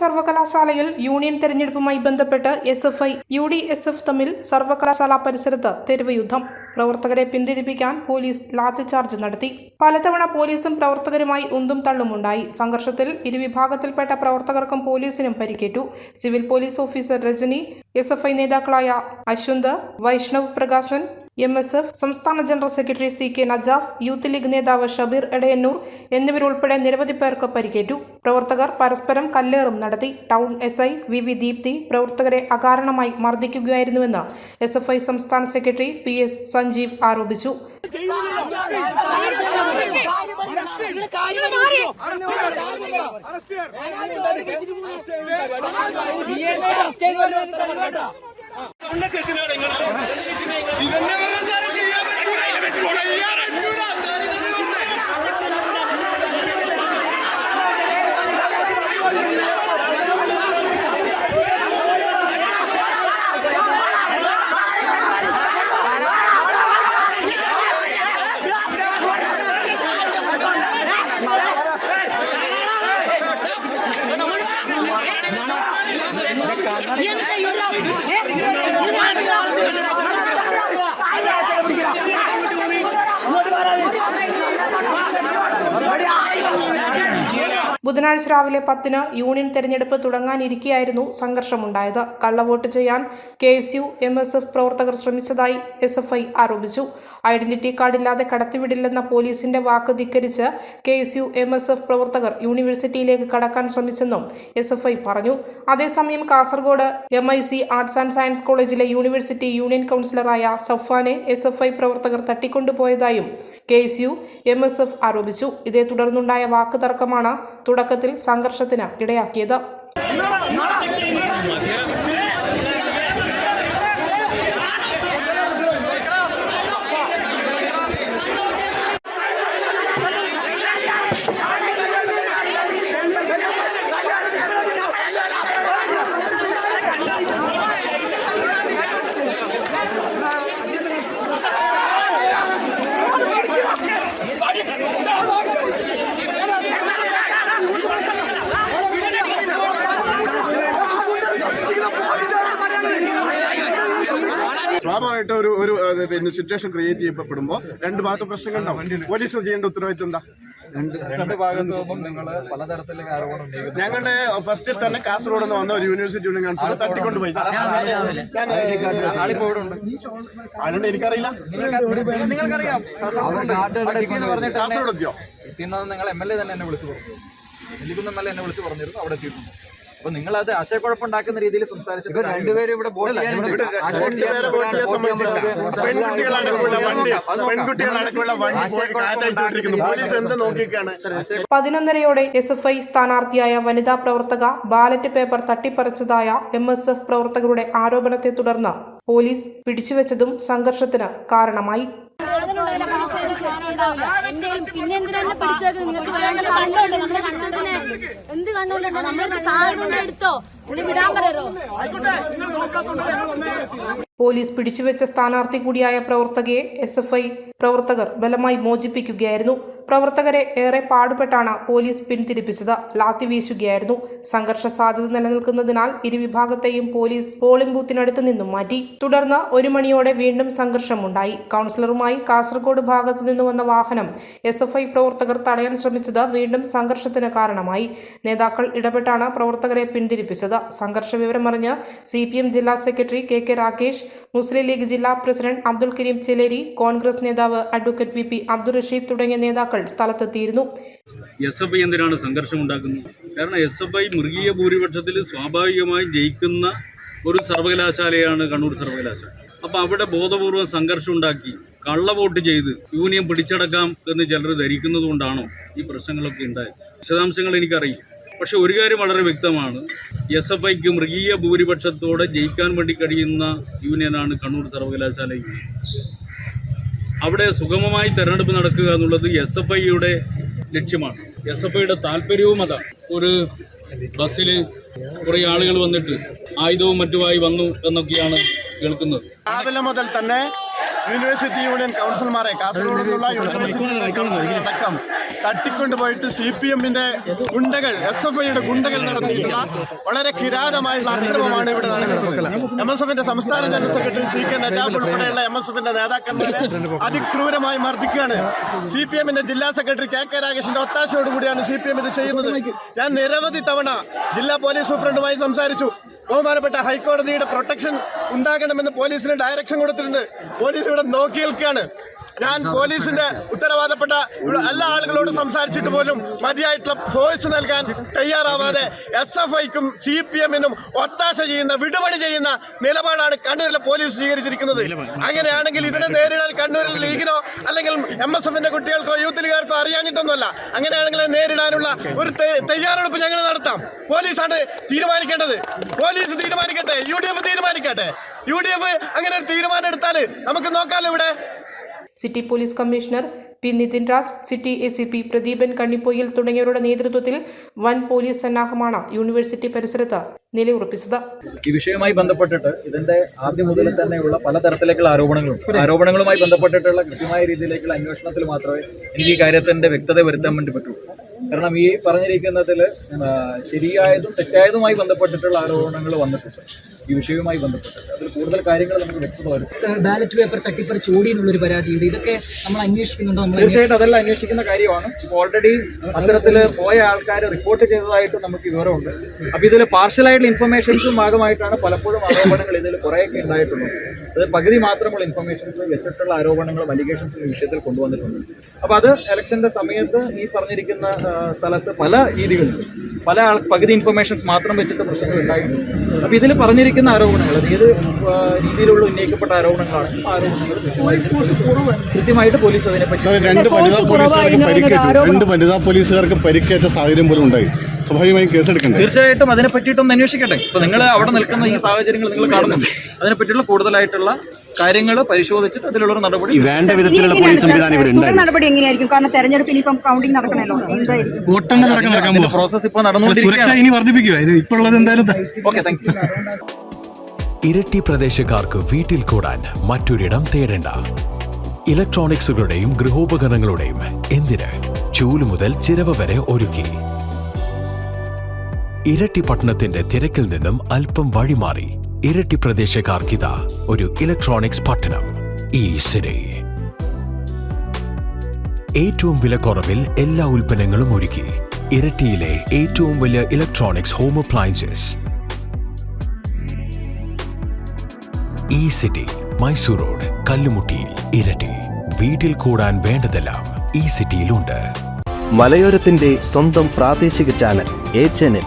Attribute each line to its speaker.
Speaker 1: സർവകലാശാലയിൽ യൂണിയൻ തെരഞ്ഞെടുപ്പുമായി ബന്ധപ്പെട്ട് S F I U D S F തമ്മിൽ സർവകലാശാല പരിസരത്ത് തെരുവ് യുദ്ധം. പ്രവർത്തകരെ പിന്തിരിപ്പിക്കാൻ പോലീസ് ലാത്തിചാർജ് നടത്തി. പലതവണ പോലീസും പ്രവർത്തകരുമായി ഉന്തും തള്ളുമുണ്ടായി. സംഘർഷത്തിൽ ഇരുവിഭാഗത്തിൽപ്പെട്ട പ്രവർത്തകർക്കും പോലീസിനും പരിക്കേറ്റു. Civil police officer Rajani S നേതാക്കളായ Ashwant Vaishnav Prakashan M S F സംസ്ഥാന general secretary C K Najaf youth league നേതാവ് ഷബീർ എടയന്നൂർ എന്നിവരുൾപ്പെടെ നിരവധി പേർക്ക് പരിക്കേറ്റു. പ്രവർത്തകർ പരസ്പരം കല്ലേറും നടത്തി town S I V V Deepthi പ്രവർത്തകരെ അകാരണമായി മർദ്ദിക്കുകയായിരുന്നുവെന്ന് എസ് എഫ് ഐ സംസ്ഥാന സെക്രട്ടറി പി എസ് സഞ്ജീവ് ആരോപിച്ചു. Viene, señor Raúl. ബുധനാഴ്ച രാവിലെ പത്തിന് യൂണിയൻ തെരഞ്ഞെടുപ്പ് തുടങ്ങാനിരിക്കെയായിരുന്നു സംഘർഷമുണ്ടായത്. കള്ളവോട്ട് ചെയ്യാൻ K S U M S F പ്രവർത്തകർ ശ്രമിച്ചതായി എസ് എഫ് ഐ ആരോപിച്ചു. ഐഡന്റിറ്റി കാർഡ് ഇല്ലാതെ കടത്തിവിടില്ലെന്ന പോലീസിന്റെ വാക്ക് ധിക്കരിച്ച് K S U M S F പ്രവർത്തകർ യൂണിവേഴ്സിറ്റിയിലേക്ക് കടക്കാൻ ശ്രമിച്ചെന്നും എസ് എഫ് ഐ പറഞ്ഞു. അതേസമയം Kasaragod M I C arts and science കോളേജിലെ യൂണിവേഴ്സിറ്റി യൂണിയൻ കൗൺസിലറായ സഫാനെ എസ് എഫ് ഐ പ്രവർത്തകർ തട്ടിക്കൊണ്ടുപോയതായും K S U M S F ആരോപിച്ചു. ഇതേ തുടർന്നുണ്ടായ വാക്ക് തർക്കമാണ് തുടക്കത്തിൽ സംഘർഷത്തിന് ഇടയാക്കിയത്.
Speaker 2: സ്വാഭാവികമായിട്ട് ഒരു ഒരു പിന്നെ സിറ്റുവേഷൻ ക്രിയേറ്റ് ചെയ്യപ്പെടുമ്പോൾ രണ്ട് ഭാഗത്ത് പ്രശ്നങ്ങൾ ഉണ്ടാവും പോലീസ് ചെയ്യേണ്ട ഉത്തരവാദിത്വം എന്താ ഞങ്ങളുടെ ഫസ്റ്റിൽ തന്നെ കാസർഗോഡ് നിന്ന് വന്ന ഒരു യൂണിവേഴ്സിറ്റി യൂണിയൻ കൗൺസിലർ തട്ടിക്കൊണ്ടുപോയി ഞാൻ
Speaker 3: ആളിപ്പോ ഇവിടെ ഉണ്ട്
Speaker 2: അതുകൊണ്ട് എനിക്കറിയില്ല കാസർഗോഡ് എത്തിയോ
Speaker 3: നിങ്ങൾ എം എൽ എ തന്നെ എന്നെ വിളിച്ചു പറഞ്ഞു എലിക്കുന്ന എം എൽ എ എന്നെ വിളിച്ചു പറഞ്ഞിരുന്നു അവിടെ എത്തിയിട്ടുണ്ട് അപ്പൊ നിങ്ങൾ അത് ആശയക്കുഴപ്പം ഉണ്ടാക്കുന്ന രീതിയിൽ
Speaker 4: രണ്ടുപേരും ഇവിടെ വോട്ട് ചെയ്യാനുണ്ട്.
Speaker 2: ഇവിടെ രണ്ടുപേരെ വോട്ട് ചെയ്യാൻ സമ്മതിച്ചില്ല പെൺകുട്ടികളടക്കമുള്ള വണ്ടി പെൺകുട്ടികളടക്കമുള്ള വണ്ടി പോയി കാറ്റയച്ചുകൊണ്ടിരിക്കുന്നു പോലീസ് എന്ത് നോക്കിക്കാണ്?
Speaker 1: പതിനൊന്നരയോടെ എസ് എഫ് ഐ സ്ഥാനാർത്ഥിയായ വനിതാ പ്രവർത്തക ബാലറ്റ് പേപ്പർ തട്ടിപ്പറിച്ചതായ എം എസ് എഫ് പ്രവർത്തകരുടെ ആരോപണത്തെ തുടർന്ന് പോലീസ് പിടിച്ചുവെച്ചതും സംഘർഷത്തിന് കാരണമായി.
Speaker 5: എന്റെ പിന്നെ എന്തിനാ എന്നെ പിടിച്ചേക്കുന്നത്? നിങ്ങൾക്ക് വേണ്ട സാധനങ്ങളുണ്ട് നമ്മളെ പിടിച്ചേക്കുന്നേ എന്ത് കണ്ടുകൊണ്ടോ നമ്മൾ സാധനം എടുത്തോ? എന്നെ വിടാൻ പറയരോ
Speaker 1: പോലീസ് പിടിച്ചുവെച്ച സ്ഥാനാർത്ഥി കൂടിയായ പ്രവർത്തകയെ എസ് എഫ് ഐ പ്രവർത്തകർ ബലമായി മോചിപ്പിക്കുകയായിരുന്നു. പ്രവർത്തകരെ ഏറെ പാടുപെട്ടാണ് പോലീസ് പിന്തിരിപ്പിച്ചത് ലാത്തി വീശുകയായിരുന്നു. സംഘർഷ സാധ്യത നിലനിൽക്കുന്നതിനാൽ ഇരുവിഭാഗത്തെയും പോലീസ് പോളിംഗ് ബൂത്തിനടുത്ത് നിന്നും മാറ്റി. തുടർന്ന് ഒരു മണിയോടെ വീണ്ടും സംഘർഷമുണ്ടായി. കൗൺസിലറുമായി കാസർഗോഡ് ഭാഗത്തു നിന്ന് വന്ന വാഹനം എസ് എഫ് ഐ പ്രവർത്തകർ തടയാൻ ശ്രമിച്ചത് വീണ്ടും സംഘർഷത്തിന് കാരണമായി. നേതാക്കൾ ഇടപെട്ടാണ് പ്രവർത്തകരെ പിന്തിരിപ്പിച്ചത് സംഘർഷ വിവരമറിഞ്ഞ് സി പി എം ജില്ലാ secretary K K Rakesh Muslim League ജില്ലാ പ്രസിഡന്റ് അബ്ദുൽ കരീം ചെലേരി കോൺഗ്രസ് നേതാവ് advocate V P Abdul Rasheed തുടങ്ങിയ നേതാക്കൾ സ്ഥലത്തെത്തിയിരുന്നു.
Speaker 6: എസ് എഫ് ഐ എന്തിനാണ് സംഘർഷം ഉണ്ടാക്കുന്നത്? കാരണം എസ് എഫ് ഐ മൃഗീയ ഭൂരിപക്ഷത്തിൽ സ്വാഭാവികമായും ജയിക്കുന്ന ഒരു സർവകലാശാലയാണ് കണ്ണൂർ സർവകലാശാല. അപ്പം അവിടെ ബോധപൂർവം സംഘർഷം ഉണ്ടാക്കി കള്ള വോട്ട് ചെയ്ത് യൂണിയൻ പിടിച്ചടക്കാം എന്ന് ചിലർ ധരിക്കുന്നത് കൊണ്ടാണോ ഈ പ്രശ്നങ്ങളൊക്കെ ഉണ്ടായത്? വിശദാംശങ്ങൾ എനിക്കറിയില്ല. പക്ഷെ ഒരു കാര്യം വളരെ വ്യക്തമാണ്. എസ് എഫ് ഐക്ക് മൃഗീയ ഭൂരിപക്ഷത്തോടെ ജയിക്കാൻ വേണ്ടി കഴിയുന്ന യൂണിയനാണ് കണ്ണൂർ സർവകലാശാല അവിടെ സുഗമമായി തെരഞ്ഞെടുപ്പ് നടക്കുക എന്നുള്ളത് എസ് എഫ് ഐയുടെ ലക്ഷ്യമാണ്. എസ് എഫ് ഐയുടെ താല്പര്യവും അതാണ്. ഒരു ബസ്സിൽ കുറേ ആളുകൾ വന്നിട്ട് ആയുധവും മറ്റുമായി വന്നു എന്നൊക്കെയാണ് കേൾക്കുന്നത്.
Speaker 2: രാവിലെ മുതൽ തന്നെ യൂണിവേഴ്സിറ്റി യൂണിയൻ കൗൺസിലർമാരെ കാസർഗോഡുള്ള യൂണിവേഴ്സിറ്റി അടക്കം തട്ടിക്കൊണ്ടുപോയിട്ട് സി പി എമ്മിന്റെ ഗുണ്ടകൾ എസ് എഫ് ഐയുടെ ഗുണ്ടകൾ നടത്തിയിട്ടുള്ള വളരെ കിരാതമായിട്ടുള്ള അക്രമമാണ് ഇവിടെ നടക്കുന്നത്. എം എസ് എഫിന്റെ സംസ്ഥാന general secretary C K Najab ഉൾപ്പെടെയുള്ള എം എസ് എഫിന്റെ നേതാക്കന്മാരെ അതിക്രൂരമായി മർദ്ദിക്കുകയാണ്. സി പി എമ്മിന്റെ ജില്ലാ സെക്രട്ടറി കെ കെ രാഗേഷിന്റെ ഒത്താശയോടുകൂടിയാണ് സി പി എം ഇത് ചെയ്യുന്നത്. ഞാൻ നിരവധി തവണ ജില്ലാ പോലീസ് സൂപ്രണ്ടുമായി സംസാരിച്ചു. ബഹുമാനപ്പെട്ട ഹൈക്കോടതിയുടെ പ്രൊട്ടക്ഷൻ ഉണ്ടാകണമെന്ന് പോലീസിന് ഡയറക്ഷൻ കൊടുത്തിട്ടുണ്ട്. പോലീസ് ഇവിടെ നോക്കി നിൽക്കുകയാണ് ഞാൻ പോലീസിന്റെ ഉത്തരവാദപ്പെട്ട എല്ലാ ആളുകളോട് സംസാരിച്ചിട്ട് പോലും മതിയായിട്ടുള്ള ഫോഴ്സ് നൽകാൻ തയ്യാറാവാതെ എസ് എഫ് ഐക്കും സി പി എമ്മിനും ഒത്താശ ചെയ്യുന്ന വിടുപണി ചെയ്യുന്ന നിലപാടാണ് കണ്ണൂരിലെ പോലീസ് സ്വീകരിച്ചിരിക്കുന്നത്. അങ്ങനെയാണെങ്കിൽ ഇതിനെ നേരിടാൻ കണ്ണൂരിൽ ലീഗിനോ അല്ലെങ്കിൽ എം എസ് എഫിന്റെ കുട്ടികൾക്കോ യൂത്ത് ലീഗുകാർക്കോ അറിയാഞ്ഞിട്ടൊന്നുമല്ല. അങ്ങനെയാണെങ്കിൽ നേരിടാനുള്ള ഒരു തയ്യാറെടുപ്പ് ഞങ്ങൾ നടത്താം. പോലീസാണ് തീരുമാനിക്കേണ്ടത്. പോലീസ് തീരുമാനിക്കട്ടെ. യു ഡി എഫ് തീരുമാനിക്കട്ടെ. യു ഡി എഫ് അങ്ങനെ ഒരു തീരുമാനം എടുത്താൽ നമുക്ക് നോക്കാമല്ലോ ഇവിടെ.
Speaker 1: City police commissioner P Nitin Raj city A C P Pradeepan Kannipoyil തുടങ്ങിയവരുടെ നേതൃത്വത്തിൽ വൻ പോലീസ് സന്നാഹമാണ് യൂണിവേഴ്സിറ്റി പരിസരത്ത് നിലയുറപ്പിച്ചത്.
Speaker 3: ഈ വിഷയവുമായി ബന്ധപ്പെട്ടിട്ട് ഇതിന്റെ ആദ്യം മുതൽ തന്നെയുള്ള പലതരത്തിലേക്കുള്ള ആരോപണങ്ങളും ആരോപണങ്ങളുമായി ബന്ധപ്പെട്ടിട്ടുള്ള കൃത്യമായ രീതിയിലേക്കുള്ള അന്വേഷണത്തിൽ മാത്രമേ എനിക്ക് ഈ കാര്യത്തിന്റെ വ്യക്തത വരുത്താൻ വേണ്ടി പറ്റൂ. കാരണം ഈ പറഞ്ഞിരിക്കുന്നതിൽ ശരിയായതും തെറ്റായതുമായി ബന്ധപ്പെട്ടിട്ടുള്ള ആരോപണങ്ങൾ വന്നിട്ടുണ്ട്. ഈ വിഷയവുമായി ബന്ധപ്പെട്ടിട്ട് അതിൽ കൂടുതൽ കാര്യങ്ങൾ നമുക്ക് വ്യക്തത വരും
Speaker 4: ബാലറ്റ് പേപ്പർ തട്ടിപ്പറി ചോടി എന്നുള്ളൊരു പരാതിയുണ്ട്. ഇതൊക്കെ നമ്മൾ അന്വേഷിക്കുന്നുണ്ടോ? നമ്മൾ
Speaker 3: തീർച്ചയായിട്ടും അതെല്ലാം അന്വേഷിക്കുന്ന കാര്യമാണ്. ഇപ്പോൾ ഓൾറെഡി അത്തരത്തിൽ പോയ ആൾക്കാർ റിപ്പോർട്ട് ചെയ്തതായിട്ട് നമുക്ക് വിവരമുണ്ട്. അപ്പോൾ ഇതിൽ പാർഷ്യലായിട്ടുള്ള ഇൻഫർമേഷൻസും ഭാഗമായിട്ടാണ് പലപ്പോഴും ആരോപണങ്ങൾ ഇതിൽ കുറേയൊക്കെ ഉണ്ടായിട്ടുള്ളത്. അത് പകുതി മാത്രമുള്ള ഇൻഫർമേഷൻസ് വെച്ചിട്ടുള്ള ആരോപണങ്ങളും അലിഗേഷൻസും ഈ വിഷയത്തിൽ കൊണ്ടുവന്നിട്ടുണ്ട്. അപ്പോൾ അത് ഇലക്ഷന്റെ സമയത്ത് ഈ പറഞ്ഞിരിക്കുന്ന സ്ഥലത്ത് പല രീതികളിൽ പല ആൾ പകുതി ഇൻഫർമേഷൻസ് മാത്രം വെച്ചിട്ട് പ്രശ്നങ്ങൾ ഉണ്ടായിട്ടുണ്ട്. അപ്പോൾ ഇതിൽ പറഞ്ഞിരിക്കുന്ന ആരോപണങ്ങൾ അത് ഏത് രീതിയിലുള്ള ഉന്നയിക്കപ്പെട്ട ആരോപണങ്ങളാണ് ആരോപണങ്ങൾ കൃത്യമായിട്ട് പോലീസ് അതിനെപ്പറ്റി
Speaker 7: രണ്ട് വനിതാ പോലീസുകാർക്ക് പരിക്കേറ്റു. രണ്ട് വനിതാ പോലീസുകാർക്ക് പരിക്കേറ്റ സാഹചര്യം പോലും ഉണ്ടായി. സ്വാഭാവികമായും കേസെടുക്കണ്ടേ?
Speaker 3: തീർച്ചയായിട്ടും അതിനെ പറ്റിയിട്ടൊന്ന് അന്വേഷിക്കട്ടെ. ഇപ്പൊ നിങ്ങൾ അവിടെ നിൽക്കുന്ന ഈ സാഹചര്യങ്ങൾ നിങ്ങൾ കാണുന്നുണ്ട്. അതിനെ പറ്റിയുള്ള കൂടുതലായിട്ടുള്ള കാര്യങ്ങൾ പരിശോധിച്ചിട്ട് അതിലുള്ള നടപടി
Speaker 7: വേണ്ട വിധത്തിലുള്ള പോലീസ് സംവിധാനം ഇവിടെ
Speaker 8: ഉണ്ട് നടപടി എങ്ങനെയായിരിക്കും? കാരണം തെരഞ്ഞെടുപ്പിന് ഇപ്പം കൗണ്ടിംഗ് നടക്കണല്ലോ. എന്തായിരിക്കും?
Speaker 3: പ്രോസസ് ഇപ്പൊ നടന്നുകൊണ്ടിരിക്കുകയാണ്.
Speaker 7: ഇനി വർദ്ധിപ്പിക്കുക ഇത് ഇപ്പോൾ ഉള്ളത് എന്തായാലും
Speaker 3: ഓക്കെ താങ്ക് യു
Speaker 9: ഇരട്ടി പ്രദേശക്കാർക്ക് വീട്ടിൽ കൂടാൻ മറ്റൊരിടം തേടേണ്ട. ഇലക്ട്രോണിക്സുകളുടെയും ഗൃഹോപകരണങ്ങളുടെയും എന്തിന് ചൂൽ മുതൽ ചിരവ് വരെ ഒരുക്കി? ഇരട്ടി പട്ടണത്തിന്റെ തിരക്കിൽ നിന്നും അല്പം വഴിമാറി. ഇരട്ടി പ്രദേശക്കാർക്കിത ഒരു ഇലക്ട്രോണിക്സ് പട്ടണം ഈ സിറ്റി ഏറ്റവും വിലക്കുറവിൽ എല്ലാ ഉൽപ്പന്നങ്ങളും ഒരുക്കി ഇരട്ടിയിലെ ഏറ്റവും വലിയ ഇലക്ട്രോണിക്സ് ഹോം അപ്ലയൻസസ് ഈ സിറ്റി മൈസൂർ റോഡ് കല്ലുമുട്ടിയിൽ ഇരട്ടി. വീട്ടിൽ കൂടാൻ വേണ്ടതെല്ലാം ഈ സിറ്റിയിലുണ്ട്
Speaker 10: മലയോരത്തിന്റെ സ്വന്തം പ്രാദേശിക ചാനൽ എ ചാനൽ